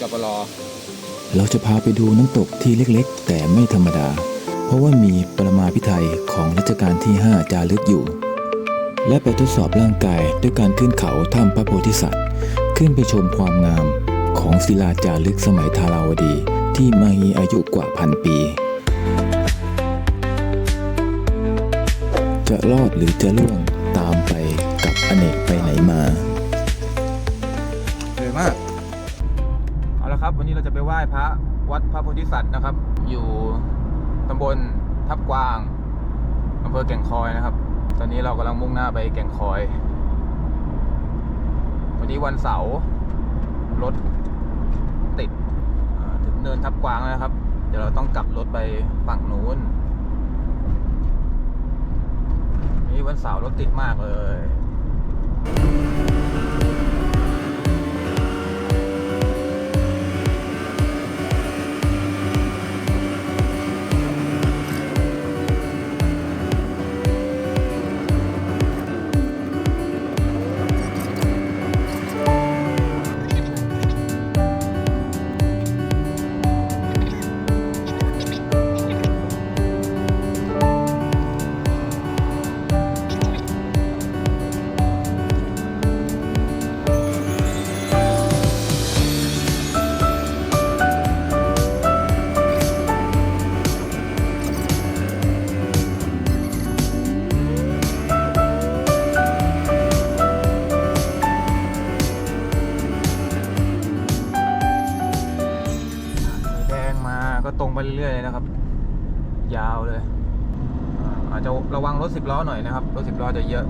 จปรเราจะพาไปดูน้ำตกที่เล็กๆ แต่ไม่ธรรมดา เพราะว่ามีปรมาภิไธยของรัชกาลที่ 5 จารึกอยู่ และไปทดสอบร่างกายด้วยการขึ้นเขาถ้ำพระโพธิสัตว์ ขึ้นไปชมความงามของศิลาจารึกสมัยธาราวดีที่มีอายุกว่าพันปี จะรอดหรือจะล่วงตามไปกับอเนกไปไหนมา นนี้เราจะไปไหว้พระวัดพระโพธิสัตว์นะครับ อยู่ตำบลทับกวางอำเภอแก่งคอยนะครับ ตอนนี้เรากำลังมุ่งหน้าไปแก่งคอย วันนี้วันเสาร์รถติดถึงเนินทับกวางแล้วนะครับ เดี๋ยวเราต้องกลับรถไปฝั่งนู้นนนี้วันเสาร์รถติดมากเลย ก็ตรงไปเรื่อยๆเลยนะครับ ยาวเลยอ่าอาจจะระวังรถสิบล้อหน่อยนะครับ รถสิบล้อจะเยอะ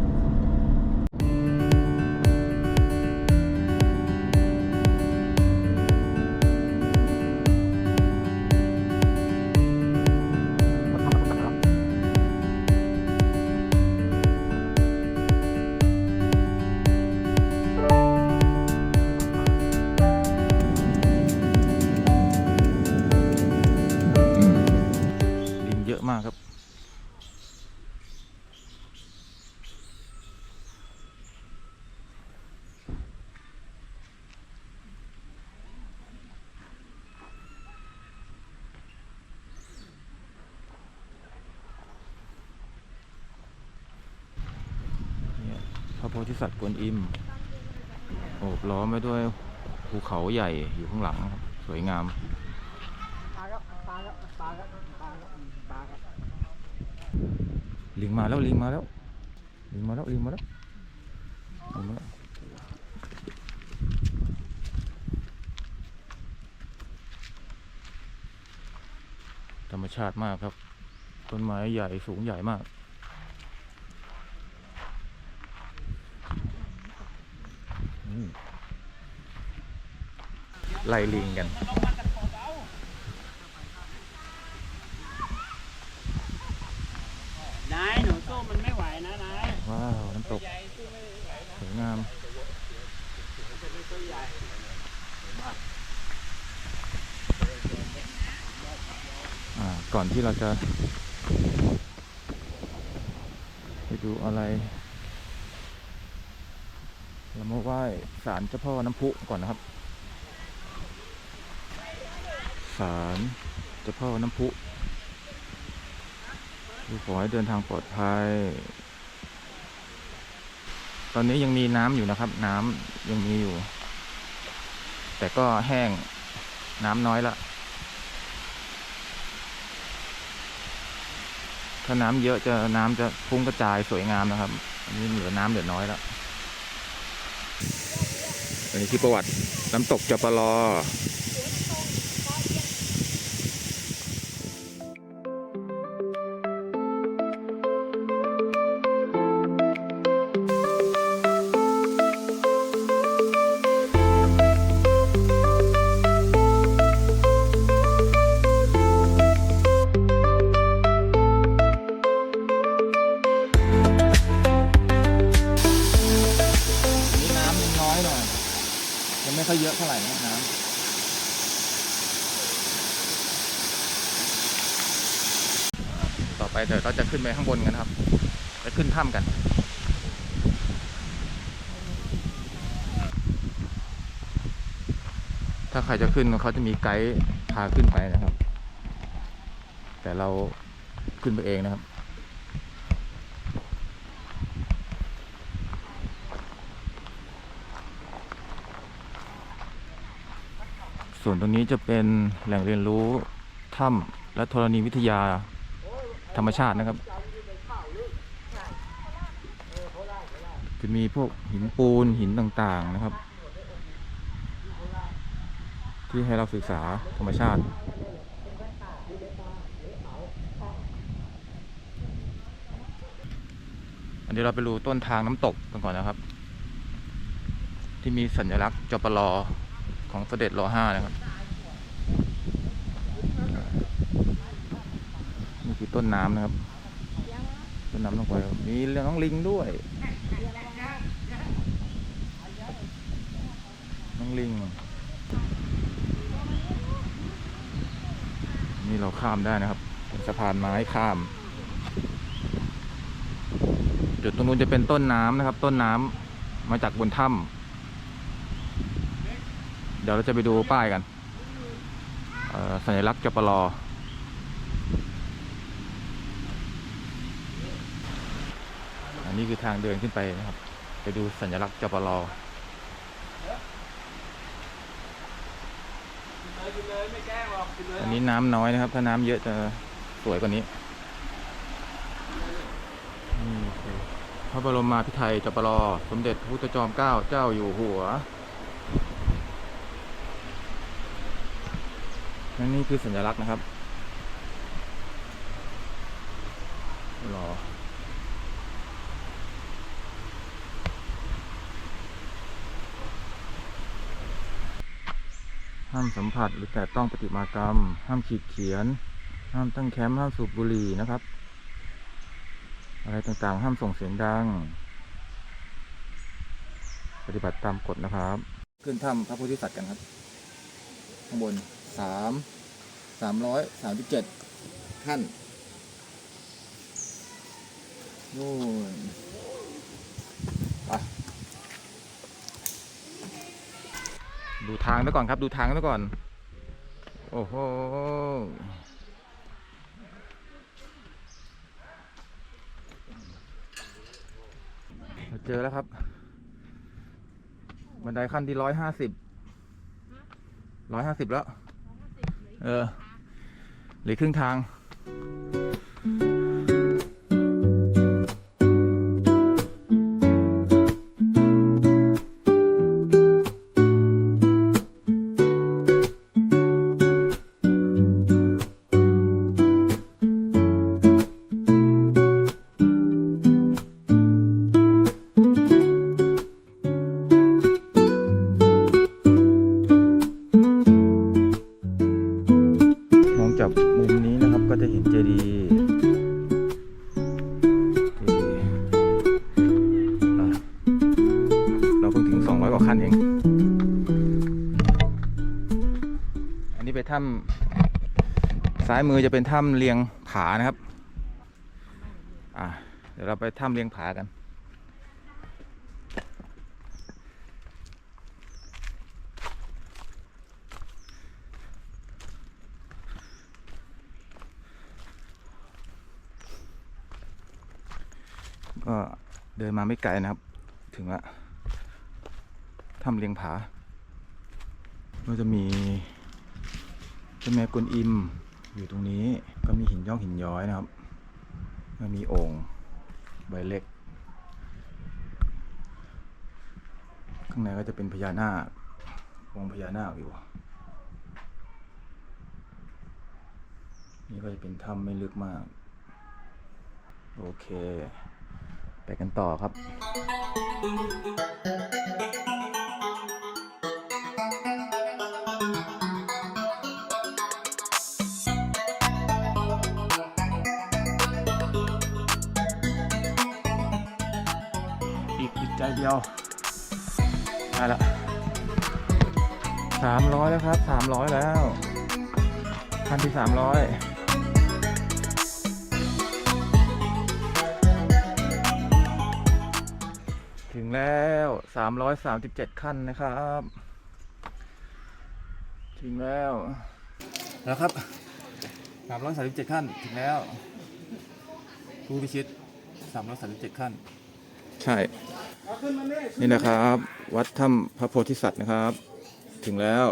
ธิสัตว์กวนอิมโอบล้อมไปด้วยภูเขาใหญ่อยู่ข้างหลังครับสวยงามลิงมาแล้วลิงมาแล้วลิงมาแล้วลิงมาแล้วลิงมาแล้วธรรมชาติมากครับ ต้นไม้ใหญ่สูงใหญ่มาก อืม ไล่ลิงกัน นายหนูสู้มันไม่ไหวนะนายว้าวน้ำตกสวยงามอ่าก่อนที่เราจะไปดูอะไร เรามาไหว้ศาลเจ้าพ่อน้ำพุก่อนนะครับ ศาลเจ้าพ่อน้ำพุขอให้เดินทางปลอดภัย ตอนนี้ยังมีน้ำอยู่นะครับ น้ำยังมีอยู่ แต่ก็แห้งน้ำน้อยละ ถ้าน้ำเยอะจะน้ำจะพุ่งกระจายสวยงามนะครับ อันนี้เหลือน้ำเหลือน้อยแล้วอันนี้ที่ประวัติน้ำตกจปรออั ไปข้างบนกันครับ ไปขึ้นถ้ำกัน ถ้าใครจะขึ้นเขาจะมีไกด์พาขึ้นไปนะครับ แต่เราขึ้นไปเองนะครับส่วนตรงนี้จะเป็นแหล่งเรียนรู้ถ้ำและธรณีวิทยาธรรมชาตินะครับ จะมีพวกหินปูนหินต่างๆนะครับ ที่ให้เราศึกษาธรรมชาติ อันนี้เราไปดูต้นทางน้ำตกกันก่อนนะครับ ที่มีสัญลักษณ์จปลของเสด็จรห้านะครับนี่คือต้นน้ำนะครับ ต้นน้ำลงไปมีเรื่องน้องลิงด้วย น้องลิง นี่เราข้ามได้นะครับเป็นสะพานไม้ข้าม จุดตรงนู้นจะเป็นต้นน้ำนะครับ ต้นน้ำมาจากบนถ้ำเดี๋ยวเราจะไปดูป้ายกันเอ่อสัญลักษณ์จปลออันนี้คือทางเดินขึ้นไปนะครับ ไปดูสัญลักษณ์จปลอ อันนี้น้ำน้อยนะครับ ถ้าน้ำเยอะจะสวยกว่านี้พระบรมมาพิไทยจปรสมเด็จพระพุทธจอมเกล้าเจ้าอยู่หัวนี่คือสัญลักษณ์นะครับรอ ห้ามสัมผัสหรือแต่ต้องปฏิมากรรม ห้ามขีดเขียน ห้ามตั้งแคมป์ห้ามสูบบุหรี่นะครับ อะไรต่างๆ ห้ามส่งเสียงดัง ปฏิบัติตามกฎนะครับ ขึ้นถ้ำพระโพธิสัตว์กันครับ ข้างบนสามสามร้อยสามสิบเจ็ดขั้นนู่นไป ดูทางไว้ก่อนครับดูทางไว้ก่อน โอ้โหเราเจอแล้วครับ บันไดขั้นที่ร้อยห้าสิบร้อยห้าสิบแล้ว เออเหลือครึ่งทาง ซ้ายมือจะเป็นถ้ำเลียงผานะครับ อะเดี๋ยวเราไปถ้ำเลียงผากัน ก็เดินมาไม่ไกลนะครับ ถึงละถ้ำเลียงผาก็จะมีเจ้าแม่กวนอิม อยู่ตรงนี้ก็มีหินย่องหินย้อยนะครับก็มีโอ่งใบเล็ก ข้างในก็จะเป็นพญานาคองค์พญานาคอยู่นี่ก็จะเป็นถ้ำไม่ลึกมาก โอเค ไปกันต่อครับ ใจเดียวได้ละสามร้อยแล้วครับสามร้อยแล้วขั้นที่สามร้อยถึงแล้ว337ขั้นนะครับ ถึงแล้วนะครับสามร้อยสามสิบเจ็ดขั้นถึงแล้วผู้พิชิตสามร้อยสามสิบเจ็ดขั้น ใช่ นี่นะครับ วัดถ้ำพระโพธิสัตว์นะครับ ถึงแล้ว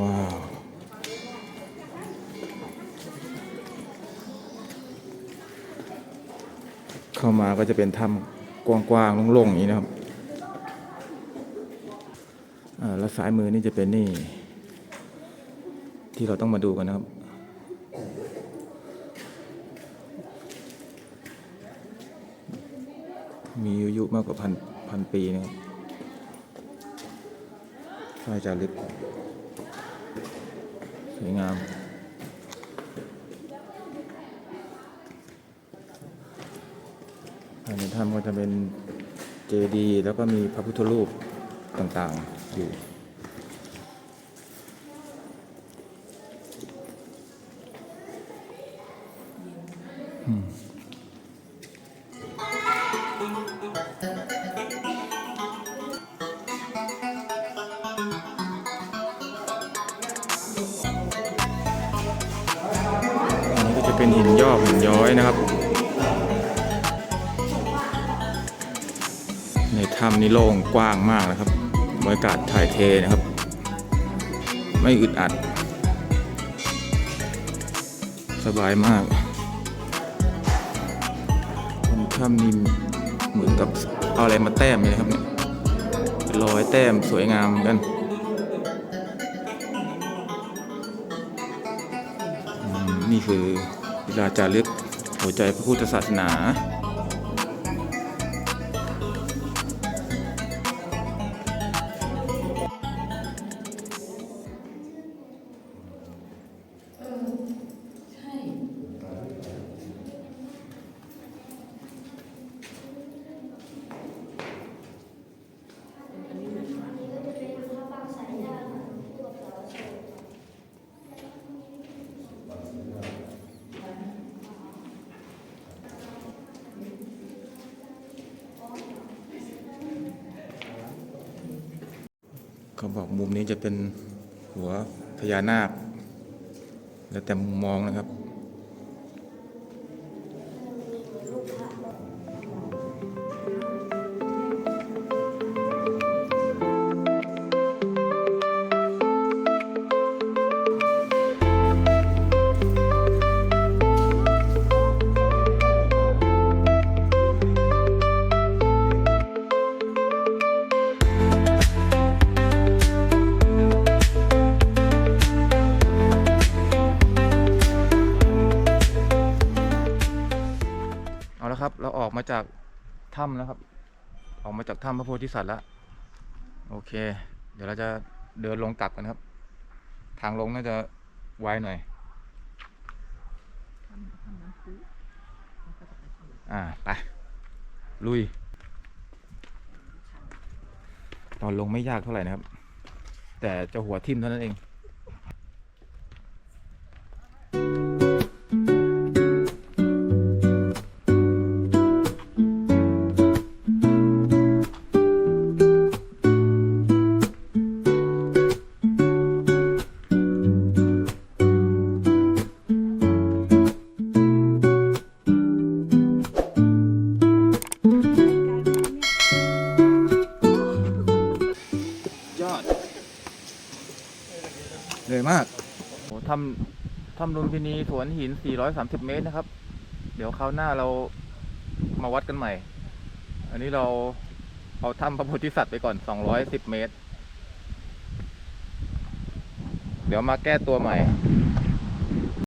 ว้าวเข้ามาก็จะเป็นถ้ำกว้างๆโล่งๆอย่างนี้นะครับอ่าแล้วซ้ายมือนี่จะเป็นนี่ ที่เราต้องมาดูกันนะครับ มากกว่าพันพันปีนะครับฝ้าจารึกสวยงาม ภายในถ้ำก็จะเป็นเจดีย์แล้วก็มีพระพุทธรูปต่างๆอยู่ เป็นหินยอกหินย้อยนะครับ ในถ้ำนี่โล่งกว้างมากนะครับบรรยากาศถ่ายเทนะครับ ไม่อึดอัด สบายมากบนถ้ำนี่เหมือนกับเอาอะไรมาแต้มเลยนะครับเนี่ยเป็นรอยแต้มสวยงามกันนี่คือ เวลาจารึกหัวใจพระพุทธศาสนา เขาบอกมุมนี้จะเป็นหัวพญานาค แล้วแต่มุมมองนะครับ มาจากถ้ำแล้วครับ ออกมาจากถ้ำพระโพธิสัตว์แล้ว โอเค เดี๋ยวเราจะเดินลงกลับกันครับ ทางลงน่าจะไวหน่อย อ่า ไป ลุย ตอนลงไม่ยากเท่าไหร่นะครับ แต่จะหัวทิ่มเท่านั้นเอง โอ้ทำทำลุมพินีสวนหิน 430 เมตรนะครับ เดี๋ยวคราวหน้าเรามาวัดกันใหม่ อันนี้เราเอาถ้ำพระโพธิสัตว์ไปก่อน 210 เมตร เดี๋ยวมาแก้ตัวใหม่